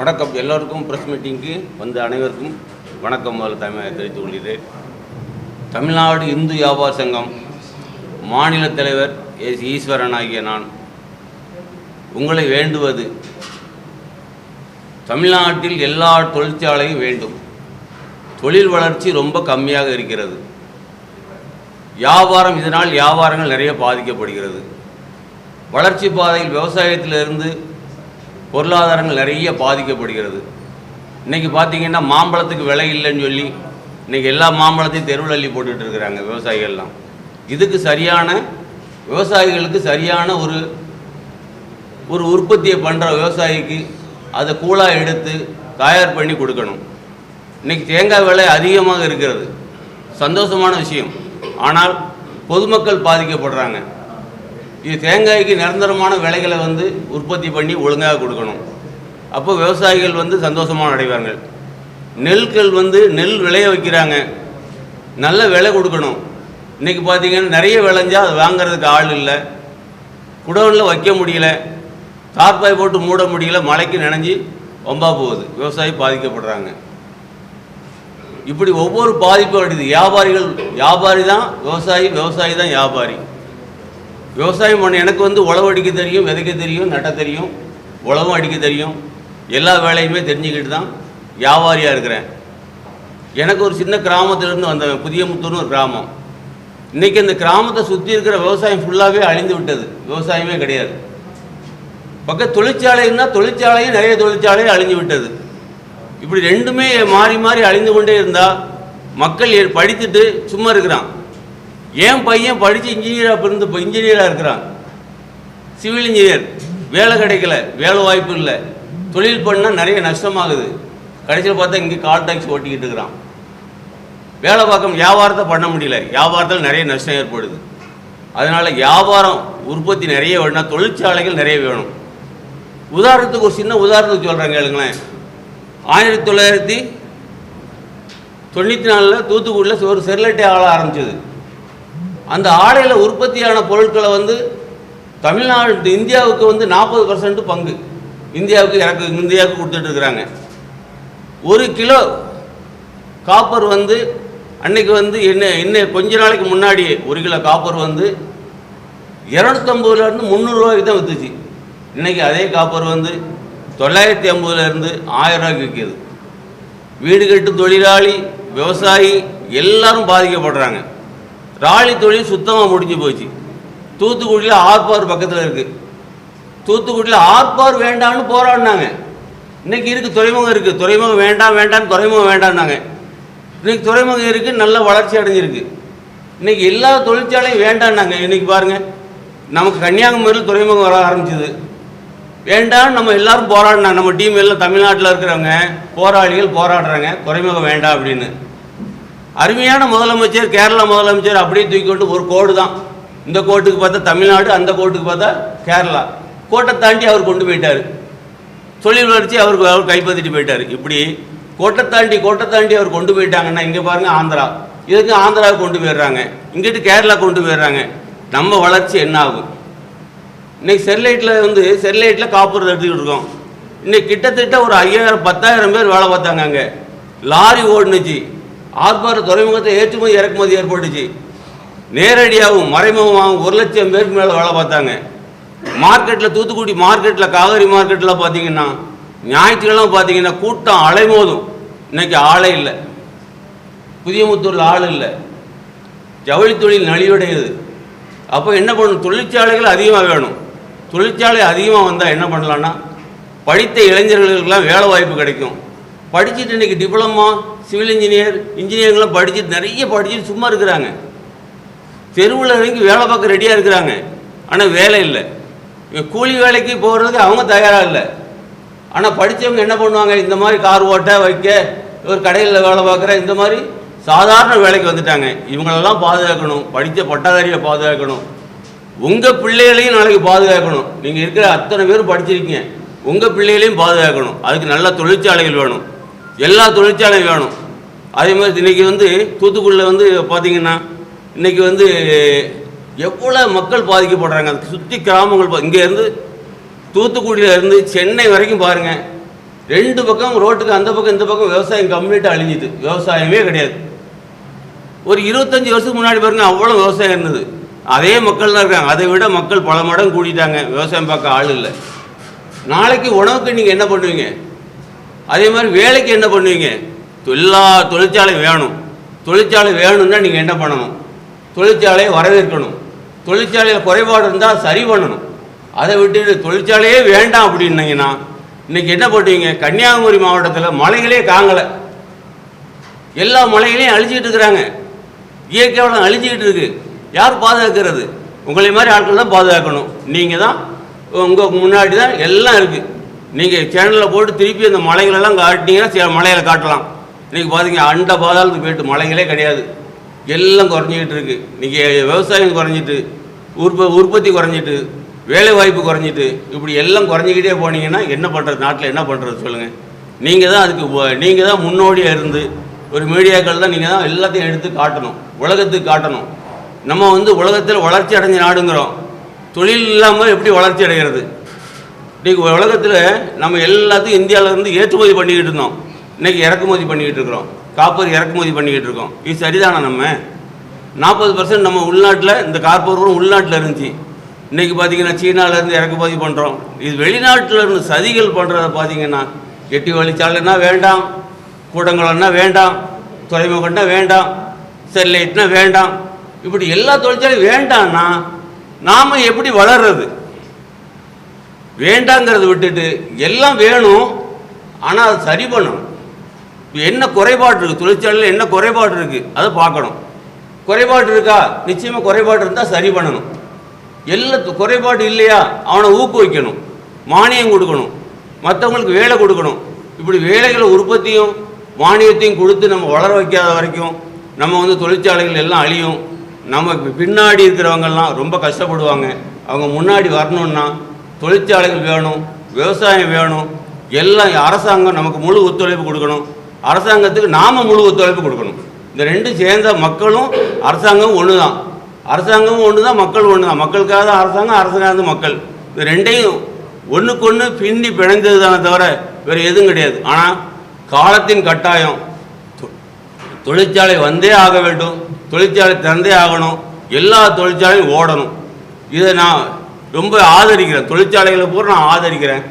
வணக்கம். எல்லோருக்கும் ப்ரெஸ் மீட்டிங்க்கு வந்த அனைவருக்கும் வணக்கம். முதல்ல தமிழ் தெரிவித்துக் கொள்கிறேன். தமிழ்நாடு இந்து வியாபார சங்கம் மாநில தலைவர் எஸ் ஈஸ்வரன் ஆகிய நான் உங்களை வேண்டுவது தமிழ்நாட்டில் எல்லா தொழிற்சாலையும் வேண்டும். தொழில் வளர்ச்சி ரொம்ப கம்மியாக இருக்கிறது. வியாபாரம் இதனால் வியாபாரங்கள் நிறைய பாதிக்கப்படுகிறது. வளர்ச்சி பாதையில் விவசாயத்திலிருந்து பொருளாதாரங்கள் நிறைய பாதிக்கப்படுகிறது. இன்றைக்கி பார்த்தீங்கன்னா மாம்பழத்துக்கு விலை இல்லைன்னு சொல்லி இன்றைக்கி எல்லா மாம்பழத்தையும் தெருவில் அள்ளி போட்டுட்டு இருக்கிறாங்க விவசாயிகள்லாம். இதுக்கு சரியான விவசாயிகளுக்கு சரியான ஒரு ஒரு உற்பத்தியை பண்ணுற விவசாயிக்கு அதை கூலாக எடுத்து தயார் பண்ணி கொடுக்கணும். இன்றைக்கி தேங்காய் விலை அதிகமாக இருக்கிறது. சந்தோஷமான விஷயம். ஆனால் பொதுமக்கள் பாதிக்கப்படுறாங்க. இது தேங்காய்க்கு நிரந்தரமான விலைகளை வந்து உற்பத்தி பண்ணி ஒழுங்காக கொடுக்கணும். அப்போ விவசாயிகள் வந்து சந்தோஷமாக அடைவார்கள் நெல்கள் வந்து நெல் விளைய வைக்கிறாங்க. நல்ல விலை கொடுக்கணும். இன்றைக்கி பார்த்தீங்கன்னா நிறைய விளைஞ்சால் அது வாங்குறதுக்கு ஆள் இல்லை. குடவுனில் வைக்க முடியல. தார்பாய் போட்டு மூட முடியல. மழைக்கு நனைஞ்சி ஒம்பா போகுது. விவசாயி பாதிக்கப்படுறாங்க. இப்படி ஒவ்வொரு பாதிப்பும் அடையுது. வியாபாரிகள் வியாபாரி தான் விவசாயி விவசாயி தான் வியாபாரி. விவசாயம் பண்ண எனக்கு வந்து உழவு அடிக்க தெரியும் விதைக்க தெரியும் நட்ட தெரியும் உழவும் அடிக்க தெரியும். எல்லா வேலையுமே தெரிஞ்சுக்கிட்டு தான் வியாபாரியாக இருக்கிறேன். எனக்கு ஒரு சின்ன கிராமத்திலேருந்து வந்தவன் புதியமுத்தூர்னு ஒரு கிராமம். இன்றைக்கி அந்த கிராமத்தை சுற்றி இருக்கிற விவசாயம் ஃபுல்லாகவே அழிந்து விட்டது. விவசாயமே கிடையாது. பக்கம் தொழிற்சாலைன்னா தொழிற்சாலையும் நிறைய தொழிற்சாலையும் அழிஞ்சு விட்டது. இப்படி ரெண்டுமே மாறி மாறி அழிந்து கொண்டே இருந்தால் மக்கள் படித்துட்டு சும்மா இருக்கிறான். என் பையன் படித்து இன்ஜினியராக பிறந்து இப்போ இன்ஜினியராக இருக்கிறான். சிவில் இன்ஜினியர் வேலை கிடைக்கல. வேலை வாய்ப்பு இல்லை. தொழில் பண்ணால் நிறைய நஷ்டமாகுது. கடைசியில் பார்த்தா இங்கே கால் டாக்ஸ் ஓட்டிக்கிட்டு இருக்கிறான். வேலை பார்க்க வியாபாரத்தை பண்ண முடியல. வியாபாரத்தில் நிறைய நஷ்டம் ஏற்படுது. அதனால் வியாபாரம் உற்பத்தி நிறைய வேணும் தொழிற்சாலைகள் நிறைய வேணும். உதாரணத்துக்கு ஒரு சின்ன உதாரணத்துக்கு சொல்கிறேன் கேளுங்களேன். ஆயிரத்தி தொள்ளாயிரத்தி தொண்ணூற்றி நாலில் தூத்துக்குடியில் ஒரு ஸ்டெர்லைட்டை ஆள ஆரம்பிச்சது. அந்த ஆடையில் உற்பத்தியான பொருட்களை வந்து தமிழ்நாடு இந்தியாவுக்கு வந்து நாற்பது பர்சன்ட் பங்கு. இந்தியாவுக்கு இறக்கு இந்தியாவுக்கு கொடுத்துட்டு இருக்கிறாங்க. ஒரு கிலோ காப்பர் வந்து அன்னைக்கு வந்து என்ன இன்னும் கொஞ்ச நாளைக்கு முன்னாடியே ஒரு கிலோ காப்பர் வந்து இரநூத்தம்பதுலேருந்து முந்நூறுரூவாய்க்கு தான் விற்றுச்சு இன்றைக்கி அதே காப்பர் வந்து தொள்ளாயிரத்தி ஐம்பதுலேருந்து ஆயிரம் ரூபாய்க்கு விற்கிது. வீடு கட்டு தொழிலாளி விவசாயி எல்லாரும் பாதிக்கப்படுறாங்க. ராலி தொழில் சுத்தமாக முடிஞ்சு போச்சு. தூத்துக்குடியில் ஆர்பார் பக்கத்தில் இருக்குது தூத்துக்குடியில் ஆர்பார் வேண்டாம்னு போராடினாங்க. இன்னைக்கு இருக்குது துறைமுகம் இருக்குது துறைமுகம் வேண்டாம் வேண்டாம் துறைமுகம் வேண்டாம்னாங்க. இன்றைக்கி துறைமுகம் இருக்குது நல்ல வளர்ச்சி அடைஞ்சிருக்கு. இன்றைக்கி எல்லா தொழிற்சாலையும் வேண்டாம்னாங்க. இன்றைக்கி பாருங்கள் நமக்கு கன்னியாகுமரியில் துறைமுகம் வர ஆரம்பிச்சிது. வேண்டாம் நம்ம எல்லாரும் போராடினாங்க நம்ம டீம் எல்லாம் தமிழ்நாட்டில் இருக்கிறவங்க போராளிகள் போராடுறாங்க. துறைமுகம் வேண்டாம் அப்படின்னு. அருமையான முதலமைச்சர் கேரளா முதலமைச்சர் அப்படியே தூக்கி கொண்டு ஒரு கோடு தான். இந்த கோட்டுக்கு பார்த்தா தமிழ்நாடு அந்த கோட்டுக்கு பார்த்தா கேரளா. கோட்டை தாண்டி அவர் கொண்டு போயிட்டார். தொழில் வளர்ச்சி அவருக்கு அவர் கைப்பற்றிட்டு போயிட்டார். இப்படி கோட்டை தாண்டி கோட்டை தாண்டி அவர் கொண்டு போயிட்டாங்கன்னா இங்கே பாருங்க ஆந்திரா. இதுக்கு ஆந்திராவுக்கு கொண்டு போயிடுறாங்க. இங்கிட்டு கேரளா கொண்டு போயிடுறாங்க. நம்ம வளர்ச்சி என்ன ஆகும்? இன்னைக்கு செர்லைட்டில் வந்து செர்லைட்டில் காப்பர் எடுத்துக்கிட்டு இருக்கோம். இன்னைக்கு கிட்டத்தட்ட ஒரு ஐயாயிரம் பத்தாயிரம் பேர் வேலை பார்த்தாங்க அங்கே. லாரி ஓடுனுச்சு. ஆத்மார் துறைமுகத்தை ஏற்றுமதி இறக்குமதி ஏற்பட்டுச்சு. நேரடியாகவும் மறைமுகமாகவும் ஒரு லட்சம் பேருக்கு மேலே வேலை பார்த்தாங்க. மார்க்கெட்டில் தூத்துக்குடி மார்க்கெட்டில் காவேரி மார்க்கெட்டில் பார்த்தீங்கன்னா ஞாயிற்றுக்கிழமை பார்த்தீங்கன்னா கூட்டம் அலைமோதும். இன்னைக்கு ஆளே இல்லை. புதியமுத்தூரில் ஆள் இல்லை. ஜவுளி தொழில் நலிவடையுது. அப்போ என்ன பண்ணணும்? தொழிற்சாலைகள் அதிகமாக வேணும். தொழிற்சாலை அதிகமாக வந்தால் என்ன பண்ணலான்னா படித்த இளைஞர்களுக்கெல்லாம் வேலை வாய்ப்பு கிடைக்கும். படிச்சுட்டு இன்றைக்கி டிப்ளமோ சிவில் இன்ஜினியர் இன்ஜினியரிங்லாம் படிச்சுட்டு நிறைய படிச்சுட்டு சும்மா இருக்கிறாங்க. தெருவில் இறங்கி வேலை பார்க்க ரெடியாக இருக்கிறாங்க. ஆனால் வேலை இல்லை. கூலி வேலைக்கு போகிறதுக்கு அவங்க தயாராக இல்லை. ஆனால் படித்தவங்க என்ன பண்ணுவாங்க? இந்த மாதிரி கார் ஓட்ட வைக்க ஒரு கடையில் வேலை பார்க்குற இந்த மாதிரி சாதாரண வேலைக்கு வந்துட்டாங்க. இவங்களெல்லாம் பாதுகாக்கணும். படித்த பட்டதாரியை பாதுகாக்கணும். உங்கள் பிள்ளைகளையும் நாளைக்கு பாதுகாக்கணும். நீங்கள் இருக்கிற அத்தனை பேரும் படிச்சிருக்கீங்க. உங்கள் பிள்ளைகளையும் பாதுகாக்கணும். அதுக்கு நல்ல தொழிற்சாலைகள் வேணும். எல்லா தொழிற்சாலையும் வேணும். அதே மாதிரி இன்றைக்கி வந்து தூத்துக்குடியில் வந்து பார்த்தீங்கன்னா இன்றைக்கி வந்து எவ்வளோ மக்கள் பாதிக்கப்படுறாங்க. அதுக்கு சுற்றி கிராமங்கள் இங்கேருந்து தூத்துக்குடியிலேருந்து சென்னை வரைக்கும் பாருங்கள் ரெண்டு பக்கம் ரோட்டுக்கு அந்த பக்கம் இந்த பக்கம் விவசாயம் கம்ப்ளீட்டாக அழிஞ்சிது. விவசாயமே கிடையாது. ஒரு இருபத்தஞ்சி வருஷத்துக்கு முன்னாடி பாருங்க அவ்வளோ விவசாயம் இருந்தது. அதே மக்கள் தான் இருக்காங்க. அதை விட மக்கள் பல மடம் கூட்டிட்டாங்க விவசாயம் பார்க்க ஆள் இல்லை. நாளைக்கு உணவுக்கு நீங்கள் என்ன பண்ணுவீங்க? அதே மாதிரி வேலைக்கு என்ன பண்ணுவீங்க? எல்லா தொழிற்சாலை வேணும். தொழிற்சாலை வேணும்னா நீங்கள் என்ன பண்ணணும்? தொழிற்சாலையை வரவேற்கணும். தொழிற்சாலையில் குறைபாடு இருந்தால் சரி பண்ணணும். அதை விட்டுட்டு தொழிற்சாலையே வேண்டாம் அப்படின்னீங்கன்னா இன்னைக்கு என்ன பண்ணுவீங்க? கன்னியாகுமரி மாவட்டத்தில் மலைகளே காங்கலை எல்லா மலைகளையும் அழிஞ்சிக்கிட்டு இருக்கிறாங்க. இயற்கை வளம் அழிஞ்சிக்கிட்டு இருக்குது யார் பாதுகாக்கிறது? உங்களை மாதிரி ஆட்கள் தான் பாதுகாக்கணும். நீங்கள் தான் உங்கள் முன்னாடி தான் எல்லாம் இருக்குது நீங்கள் சேனலில் போட்டு திருப்பி அந்த மலைகளெல்லாம் காட்டினீங்கன்னா சில மலையில் காட்டலாம். இன்றைக்கி பார்த்தீங்க அண்ட பாதாளத்துக்கு போயிட்டு மலைகளே கிடையாது. எல்லாம் குறைஞ்சிக்கிட்டு இருக்குது இன்றைக்கி விவசாயம் குறைஞ்சிட்டு உற்ப உற்பத்தி குறைஞ்சிட்டு வேலை வாய்ப்பு குறைஞ்சிட்டு இப்படி எல்லாம் குறைஞ்சிக்கிட்டே போனீங்கன்னா என்ன பண்ணுறது நாட்டில் என்ன பண்ணுறது சொல்லுங்கள் நீங்கள் தான் அதுக்கு நீங்கள் தான் முன்னோடியாக இருந்து ஒரு மீடியாக்கள் தான் நீங்கள் தான் எல்லாத்தையும் எடுத்து காட்டணும். உலகத்துக்கு காட்டணும். நம்ம வந்து உலகத்தில் வளர்ச்சி அடைஞ்ச நாடுங்கிறோம். தொழில் இல்லாமல் எப்படி வளர்ச்சி அடைகிறது? இன்றைக்கி உலகத்தில் நம்ம எல்லாத்தையும் இந்தியாவிலேருந்து ஏற்றுமதி பண்ணிக்கிட்டு இருந்தோம். இன்றைக்கி இறக்குமதி பண்ணிக்கிட்டு இருக்கிறோம். காப்பர் இறக்குமதி பண்ணிக்கிட்டு இருக்கோம். இது சரிதானா நம்ம? நாற்பது பர்சன்ட் நம்ம உள்நாட்டில் இந்த கார்போரும் உள்நாட்டில் இருந்துச்சு. இன்றைக்கி பார்த்தீங்கன்னா சீனாவிலேருந்து இறக்குமதி பண்ணுறோம் இது வெளிநாட்டில் இருந்து சதிகள் பண்ணுறத பார்த்தீங்கன்னா எட்டி வழிச்சாலைன்னா வேண்டாம் கூடங்குளம்னா வேண்டாம் துறைமுகம்னா வேண்டாம் செல்லைட்னா வேண்டாம். இப்படி எல்லா தொழிற்சாலையும் வேண்டாம்னா நாம் எப்படி வளர்றது? வேண்டாங்கிறத விட்டுட்டு எல்லாம் வேணும் ஆனால் அதை சரி பண்ணணும். என்ன குறைபாடு இருக்குது தொழிற்சாலையில் என்ன குறைபாடு இருக்குது அதை பார்க்கணும். குறைபாடு இருக்கா? நிச்சயமாக குறைபாடு இருந்தால் சரி பண்ணணும். எல்லா குறைபாடு இல்லையா? அவனை ஊக்குவிக்கணும். மானியம் கொடுக்கணும். மற்றவங்களுக்கு வேலை கொடுக்கணும். இப்படி வேலைகளை உற்பத்தியும் மானியத்தையும் கொடுத்து நம்ம வளர வைக்காத வரைக்கும் நம்ம வந்து தொழிற்சாலைகள் எல்லாம் அழியும். நம்ம பின்னாடி இருக்கிறவங்கெல்லாம் ரொம்ப கஷ்டப்படுவாங்க. அவங்க முன்னாடி வரணுன்னா தொழிற்சாலைகள் வேணும் விவசாயம் வேணும் எல்லாம் அரசாங்கம் நமக்கு முழு ஒத்துழைப்பு கொடுக்கணும். அரசாங்கத்துக்கு நாம் முழு ஒத்துழைப்பு கொடுக்கணும். இந்த ரெண்டும் சேர்ந்த மக்களும் அரசாங்கமும் ஒன்று தான் அரசாங்கமும் ஒன்று தான் மக்கள் ஒன்று தான் மக்களுக்காக தான் அரசாங்கம் அரசாங்கம் மக்கள். இந்த ரெண்டையும் ஒன்றுக்கு ஒன்று பின்னி பிணைந்தது தானே தவிர வேறு எதுவும் கிடையாது. ஆனால் காலத்தின் கட்டாயம். தொழிற்சாலை வந்தே ஆக வேண்டும். தொழிற்சாலை திறந்தே ஆகணும். எல்லா தொழிற்சாலையும் ஓடணும். இதை நான் ரொம்ப ஆதரிக்கிறேன். தொழிற்சாலைகளை பூரா நான் ஆதரிக்கிறேன்.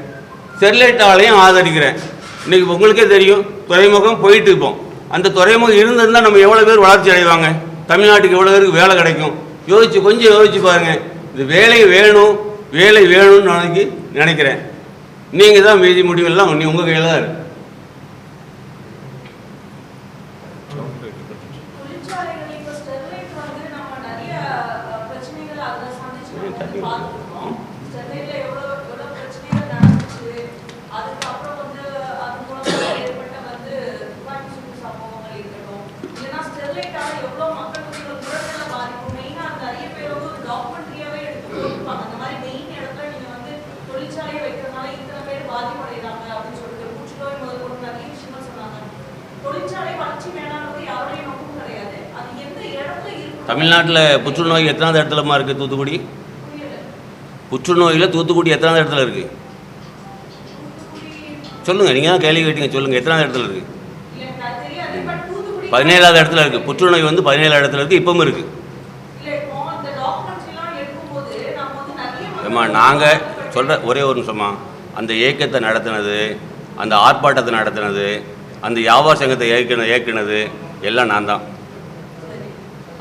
ஸ்டெர்லைட் ஆலையும் ஆதரிக்கிறேன். இன்னைக்கு உங்களுக்கே தெரியும் துறைமுகம் போயிட்டு இருப்போம் அந்த துறைமுகம் இருந்திருந்தால் நம்ம எவ்வளோ பேர் வளர்ச்சி அடைவாங்க? தமிழ்நாட்டுக்கு எவ்வளோ பேருக்கு வேலை கிடைக்கும்? யோசிச்சு கொஞ்சம் யோசிச்சு பாருங்கள் இது வேலை வேணும் வேலை வேணும்னு நினைக்கி நினைக்கிறேன். நீங்கள் தான் மீதி முடிவெல்லாம் உங்கள் கையில் தான் இருக்குது தொழிற்சாலைகள் இப்ப ஸ்டெர்லைட் வந்து நம்ம நிறைய அஹ், பிரச்சனைகள் அதுல சந்திச்சு நம்ம வந்து பார்த்துருக்கோம். ஸ்டெர்லைட்ல எவ்வளவு எவ்வளவு பிரச்சனைகள் நடந்துச்சு. அதுக்கப்புறம் வந்து அது மூலமா ஏற்பட்ட வந்து துப்பாக்கி சூடு சம்பவங்கள் இருக்கட்டும். இல்லைன்னா ஸ்டெர்லைட்டால எவ்வளவு மக்கள் வந்து ஒரு உடல்நல பாதிப்பு. மெயினா அந்த நிறைய பேர் வந்து ஒரு டாக்குமெண்ட்ரியாவே எடுத்து போட்டிருப்பாங்க. அந்த மாதிரி மெயின் இடத்துல நீங்க வந்து தொழிற்சாலையை வைக்கிறதுனால இத்தனை பேர் பாதிப்படைகிறாங்க அப்படின்னு சொல்லிட்டு புற்றுநோய் முதற்கொண்டு நிறைய விஷயங்கள் சொன்னாங்க தொழிற்சாலை வளர்ச்சி வேணாம்ன்றது யாருடைய நோக்கமும் கிடையாது அது எந்த இடத்துல இருக்கு தமிழ்நாட்டில் புற்றுநோய் எத்தனாவது இடத்துலமா இருக்குது தூத்துக்குடி. புற்றுநோயில் தூத்துக்குடி எத்தனாவது இடத்துல இருக்குது சொல்லுங்கள் நீங்கள் தான் கேள்வி கேட்டீங்க சொல்லுங்கள் எத்தனாவது இடத்துல இருக்குது பதினேழாவது இடத்துல இருக்குது புற்றுநோய் வந்து பதினேழாவது இடத்துல இருக்குது இப்பவும் இருக்குது ஏம்மா நாங்கள் சொல்கிற ஒரே ஒரு நிமிஷமா அந்த இயக்கத்தை நடத்தினது அந்த ஆர்ப்பாட்டத்தை நடத்தினது அந்த வியாபார சங்கத்தை இயக்கின இயக்கினது எல்லாம் நான் தான்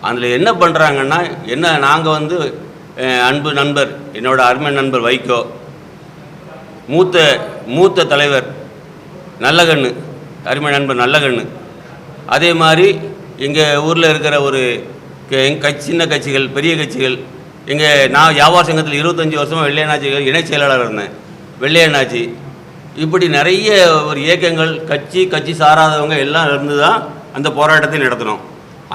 அதில் என்ன பண்ணுறாங்கன்னா என்ன நாங்கள் வந்து அன்பு நண்பர் என்னோட அருமை நண்பர் வைகோ மூத்த மூத்த தலைவர் நல்லகண்ணு அருமை நண்பர் நல்லகண்ணு. அதே மாதிரி எங்கள் ஊரில் இருக்கிற ஒரு க- கட்சி சின்ன கட்சிகள் பெரிய கட்சிகள் எங்கள் நான் வியாபார சங்கத்தில் இருபத்தஞ்சி வருஷமாக வெள்ளையனாட்சி இணைச் செயலாளர் இருந்தேன். வெள்ளையனாட்சி. இப்படி நிறைய ஒரு இயக்கங்கள் கட்சி கட்சி சாராதவங்க எல்லாம் இருந்து தான் அந்த போராட்டத்தை நடத்தினோம்.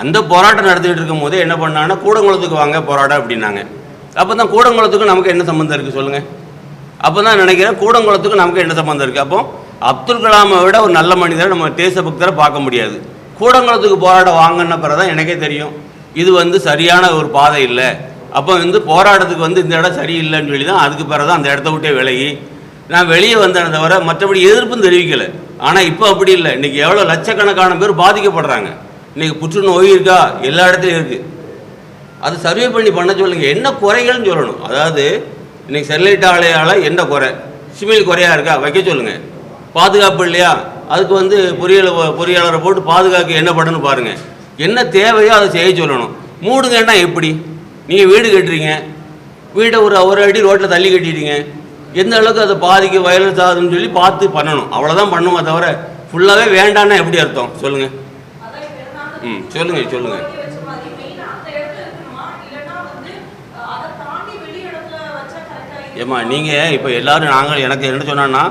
அந்த போராட்டம் நடத்திட்டு இருக்கும் போதே என்ன பண்ணாங்கன்னா கூடங்குளத்துக்கு வாங்க போராட்டம் அப்படின்னாங்க. அப்போ தான் கூடங்குளத்துக்கும் நமக்கு என்ன சம்மந்தம் இருக்குது சொல்லுங்கள் அப்போ தான் நினைக்கிறேன் கூடங்குளத்துக்கும் நமக்கு என்ன சம்மந்தம் இருக்குது அப்போ அப்துல் கலாமை விட ஒரு நல்ல மனிதரை நம்ம தேசபக்தரை பார்க்க முடியாது. கூடங்குளத்துக்கு போராட்டம் வாங்கின பிறகு தான் எனக்கே தெரியும். இது வந்து சரியான ஒரு பாதை இல்லை. அப்போ வந்து போராட்டத்துக்கு வந்து இந்த இடம் சரியில்லைன்னு சொல்லி தான் அதுக்கு பிறகு தான் அந்த இடத்த விட்டே விலகி. நான் வெளியே வந்தேனே தவிர மற்றபடி எதிர்ப்பும் தெரிவிக்கலை. ஆனால் இப்போ அப்படி இல்லை. இன்றைக்கி எவ்வளோ லட்சக்கணக்கான பேர் பாதிக்கப்படுறாங்க. இன்றைக்கி புற்றுநோய் இருக்கா? எல்லா இடத்துலையும் இருக்குது அது சர்வே பண்ணி பண்ண சொல்லுங்க. என்ன குறைகள்னு சொல்லணும். அதாவது இன்னைக்கு செல்லைட் ஆலையால் என்ன குறை? சிமில் குறையா இருக்கா? வைக்க சொல்லுங்க. பாதுகாப்பு இல்லையா? அதுக்கு வந்து பொறியியல் பொறியாளரை போட்டு பாதுகாக்க என்ன பண்ணணும் பாருங்க. என்ன தேவையோ அதை செய்ய சொல்லணும். மூடுங்கன்னா எப்படி? நீங்கள் வீடு கட்டுறீங்க. வீடை ஒரு ஒரு அடி ரோட்டில் தள்ளி கட்டிட்டீங்க. எந்த அளவுக்கு அதை பாதிக்க வயலன்ஸ் ஆகுதுன்னு சொல்லி பார்த்து பண்ணணும். அவ்வளோதான் பண்ணுமா தவிர ஃபுல்லாகவே வேண்டான்னா எப்படி அர்த்தம்? சொல்லுங்கள் ம் சொல்லுங்கள் சொல்லுங்கள் ஏம்மா நீங்கள் இப்போ எல்லாரும் நாங்கள் எனக்கு என்ன சொன்னான்னா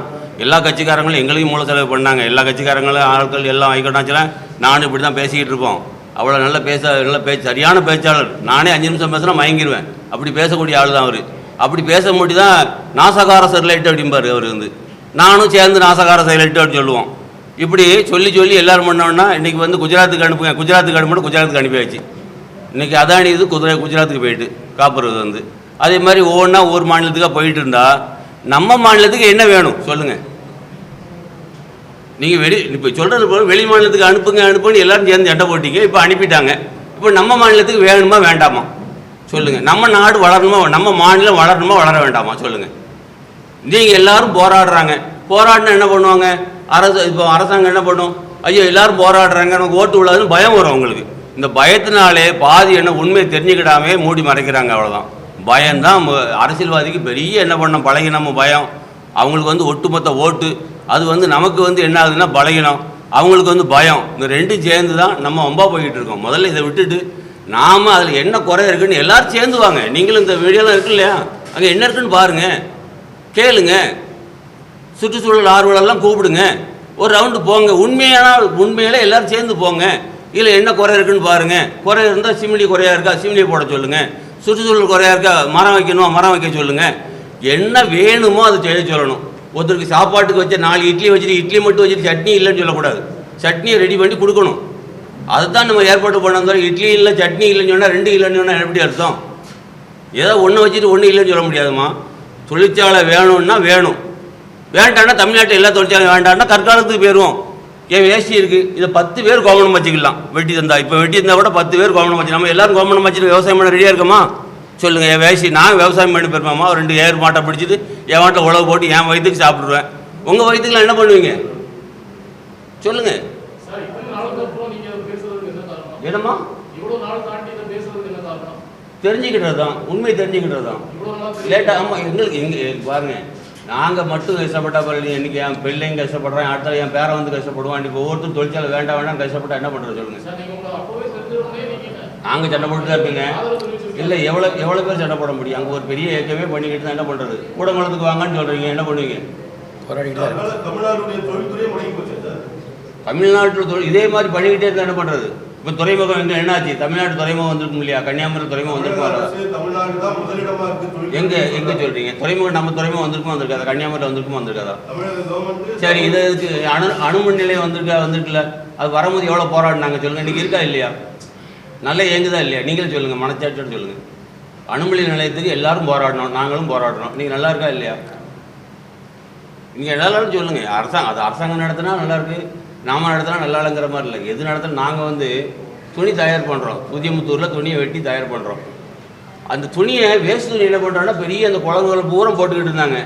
எல்லா கட்சிக்காரங்களும் எங்களையும் மூல செலவு பண்ணாங்க. எல்லா கட்சிக்காரங்களும் ஆட்கள் எல்லாம் ஐக்கட்டாச்சுல நானும் இப்படி தான் பேசிக்கிட்டு இருப்போம். அவ்வளோ நல்ல பேச நல்ல பேச்சு சரியான பேச்சாளர். நானே அஞ்சு நிமிஷம் பேசுனா மயங்கிடுவேன் அப்படி பேசக்கூடிய ஆள் தான் அவர். அப்படி பேச முடி தான் நாசகார செர்லைட் அப்படிம்பார் அவர் வந்து. நானும் சேர்ந்து நாசகார செர்லைட் அப்படின்னு சொல்லுவோம். இப்படி சொல்லி சொல்லி எல்லாரும் பண்ணோன்னா இன்றைக்கி வந்து குஜராத்துக்கு அனுப்புங்க. குஜராத்துக்கு அனுப்பணும் குஜராத்துக்கு அனுப்பியாச்சு. இன்றைக்கி அதானி இது குதிரை குஜராத்துக்கு போயிட்டு காப்புறது வந்து. அதே மாதிரி ஒவ்வொன்றா ஒவ்வொரு மாநிலத்துக்காக போயிட்டு இருந்தால் நம்ம மாநிலத்துக்கு என்ன வேணும்? சொல்லுங்கள் நீங்கள் வெளி இப்போ சொல்கிறது போல வெளி மாநிலத்துக்கு அனுப்புங்க அனுப்புன்னு எல்லாரும் சேர்ந்து எண்டை போட்டீங்க இப்போ அனுப்பிட்டாங்க. இப்போ நம்ம மாநிலத்துக்கு வேணுமா வேண்டாமா? சொல்லுங்கள் நம்ம நாடு வளரணுமா நம்ம மாநிலம் வளரணுமா வளர வேண்டாமா? சொல்லுங்கள் நீங்கள் எல்லாரும் போராடுறாங்க. போராடினா என்ன பண்ணுவாங்க? அரசு இப்போ அரசாங்கம் என்ன பண்ணும்? ஐயோ எல்லாரும் போராடுறாங்க நமக்கு ஓட்டு விழாதுன்னு பயம் வரும் அவங்களுக்கு. இந்த பயத்தினாலே பாதி என்ன உண்மையை தெரிஞ்சுக்கிடாமே மூடி மறைக்கிறாங்க அவ்வளோதான் பயம்தான் அரசியல்வாதிக்கு பெரிய என்ன பண்ணோம் பழகினம பயம். அவங்களுக்கு வந்து ஒட்டுமொத்த ஓட்டு. அது வந்து நமக்கு வந்து என்ன ஆகுதுன்னா பலகினம் அவங்களுக்கு வந்து பயம். இந்த ரெண்டும் சேர்ந்து தான் நம்ம வம்பா போய்கிட்டு இருக்கோம். முதல்ல இதை விட்டுட்டு நாம அதில் என்ன குறை இருக்குன்னு எல்லாரும் சேர்ந்து வாங்க நீங்களும் இந்த வீடியோலாம் இருக்கு இல்லையா? அங்கே என்ன இருக்குன்னு பாருங்கள் கேளுங்க. சுற்றுச்சூழல் ஆர்வலெல்லாம் கூப்பிடுங்க. ஒரு ரவுண்டு போங்க. உண்மையான உண்மையில் எல்லாரும் சேர்ந்து போங்க. இதில் என்ன குறை இருக்குன்னு பாருங்கள் குறை இருந்தால் சிமிலி குறையா இருக்கா? சிமிலியை போட சொல்லுங்கள் சுற்றுச்சூழல் குறையாக இருக்கா? மரம் வைக்கணும்? மரம் வைக்க சொல்லுங்கள் என்ன வேணுமோ அதை செய்ய சொல்லணும். ஒருத்தருக்கு சாப்பாட்டுக்கு வச்ச நாலு இட்லி வச்சுட்டு இட்லி மட்டும் வச்சுட்டு சட்னி இல்லைன்னு சொல்லக்கூடாது. சட்னியை ரெடி பண்ணி கொடுக்கணும். அதுதான் நம்ம ஏற்பாடு பண்ண இட்லி இல்லை சட்னி இல்லைன்னு சொன்னால் ரெண்டு இல்லைன்னு சொன்னால் எப்படி அர்த்தம்? ஏதோ ஒன்று வச்சுட்டு ஒன்று இல்லைன்னு சொல்ல முடியாதும்மா. தொழிற்சாலை வேணும்னா வேணும். வேண்டாம்னா தமிழ்நாட்டில் எல்லா தொழிற்சாலையும் வேண்டாம்னா கற்காலத்துக்கு போயிடுவோம் என் வேஷ்டி இருக்குது இதை பத்து பேர் கோமணம் வச்சுக்கலாம். வெட்டி தந்தா. இப்போ வெட்டி தந்தா கூட பத்து பேர் கோமணம் வச்சு நம்ம எல்லாரும் கோமணம் வச்சுட்டு விவசாயம் பண்ண ரெடியாக இருக்கமா? சொல்லுங்கள் என் வேஷ்டி நான் விவசாயம் பண்ணி ஒரு ரெண்டு ஏர் மாட்டை பிடிச்சிட்டு என் மாட்டை உழவு போட்டு என் வயிற்றுக்கு சாப்பிட்ருவேன் உங்கள் வயிற்றுக்குலாம் என்ன பண்ணுவீங்க? சொல்லுங்கள் என்னம்மா? தெரிஞ்சுக்கிட்டது தான் உண்மை தெரிஞ்சுக்கிட்டது தான் லேட்டாக ஆமாம் எங்களுக்கு எங்க பாருங்க. நாங்கள் மட்டும் கஷ்டப்பட்டா பாருங்க இன்னைக்கு என் பிள்ளைங்க கஷ்டப்படுறேன் அடுத்த என் பேரை வந்து கஷ்டப்படுவான் இன்னைக்கு ஒவ்வொருத்தரும் தொழிற்சாலை வேண்டாம் வேண்டாம் கஷ்டப்பட்டா என்ன பண்ணுறது சொல்லுங்க. நாங்கள் சண்டை போட்டு தான் இருப்பீங்க இல்லை எவ்வளோ எவ்வளோ பேர் சண்டை போட முடியும்? அங்கே ஒரு பெரிய இயக்கமே பண்ணிக்கிட்டு தான் என்ன பண்ணுறது கூடங்குளத்துக்கு வாங்கன்னு சொல்கிறீங்க என்ன பண்ணுவீங்க? தமிழ்நாட்டில் தொழில் இதே மாதிரி பண்ணிக்கிட்டே இருந்தால் என்ன பண்ணுறது இப்போ துறைமுகம் எங்கே என்னாச்சு? தமிழ்நாடு துறைமுகம் வந்திருக்கும் இல்லையா? கன்னியாகுமரி துறைமுகம் வந்திருக்கும் எங்கே எங்கே சொல்கிறீங்க துறைமுகம் நம்ம துறைமுகம் வந்திருக்கும் வந்திருக்காதா? கன்னியாகுமரி வந்திருக்கும் வந்திருக்காதா? சரி இது இதுக்கு அணு அணுமின் நிலையம் வந்திருக்கா வந்திருக்குல்ல? அது வரும்போது எவ்வளோ போராடினாங்க சொல்லுங்க. இன்னைக்கு இருக்கா இல்லையா? நல்லா இயங்குதா இல்லையா? நீங்களும் சொல்லுங்க மனச்சாட்சியோட சொல்லுங்க. அணுமொழி நிலையத்துக்கு எல்லாரும் போராடணும் நாங்களும் போராடுறோம் நீங்க நல்லா இருக்கா இல்லையா? நீங்க எல்லாரும் சொல்லுங்க. அரசாங்கம் அது அரசாங்கம் நடத்தினா நல்லா இருக்கு. நாம நடத்தினா நல்லா இல்லைங்கிற மாதிரி இல்லை. எது நடத்தினா நாங்கள் வந்து துணி தயார் பண்ணுறோம் புதியமுத்தூரில் துணியை வெட்டி தயார் பண்ணுறோம் அந்த துணியை வேஸ்ட் துணி என்ன பண்ணுறாங்கன்னா பெரிய அந்த குழந்தைகளை பூரா போட்டுக்கிட்டு இருந்தாங்க.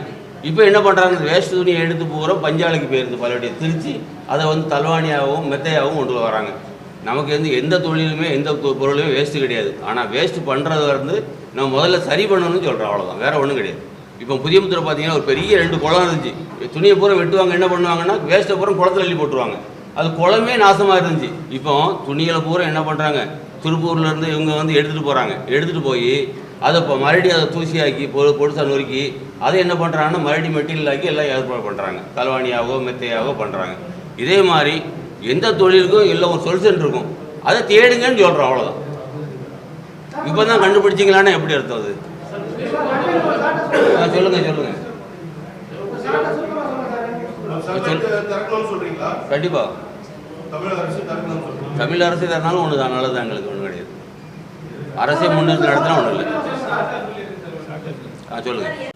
இப்போ என்ன பண்ணுறாங்க அந்த வேஸ்ட் துணியை எடுத்து பூரா பஞ்சாலைக்கு போயிருது பலவடைய திருச்சி அதை வந்து தல்வாணியாகவும் மெத்தையாகவும் கொண்டு வராங்க. நமக்கு வந்து எந்த தொழிலுமே எந்த பொருளுமே வேஸ்ட்டு கிடையாது. ஆனால் வேஸ்ட்டு பண்ணுறது வந்து நம்ம முதல்ல சரி பண்ணணும்னு சொல்கிறோம் அவ்வளோதான் வேறு ஒன்றும் கிடையாது. இப்போ புதியமுத்தூர் பார்த்தீங்கன்னா ஒரு பெரிய ரெண்டு குளம் இருந்துச்சு. துணியை பூரா வெட்டுவாங்க என்ன பண்ணுவாங்கன்னா வேஸ்ட்டை பூரா குளத்துல அள்ளி போட்டுருவாங்க. அது குளமே நாசமாக இருந்துச்சு. இப்போ துணிகளை பூரா என்ன பண்ணுறாங்க திருப்பூர்ல இருந்து இவங்க வந்து எடுத்துகிட்டு போகிறாங்க எடுத்துகிட்டு போய் அதை இப்போ மறுபடியும் அதை தூசியாக்கி பொ பொடுசா நொறுக்கி அதை என்ன பண்ணுறாங்கன்னா மறுபடியும் மெட்டீரியல் ஆக்கி எல்லாம் ஏற்பாடு பண்ணுறாங்க கல்வாணியாவோ மெத்தையாகவோ பண்ணுறாங்க இதே மாதிரி எந்த தொழிலுக்கும் இல்லை ஒரு சொல்யூஷன் இருக்கும். அதை தேடுங்கன்னு சொல்கிறோம் அவ்வளோதான் இப்போ தான் கண்டுபிடிச்சிங்களான்னா எப்படி அர்த்தம் அது? சொல்லுங்க. சொல்லுங்க சொல்றீங்க. தமிழ் அரசு தரனாலும் ஒன்று தான் நல்லது எங்களுக்கு ஒன்றும் கிடையாது. அரசே முன்னிறுத்தி நடத்தினா ஒன்றும் இல்லை. ஆ சொல்லுங்கள்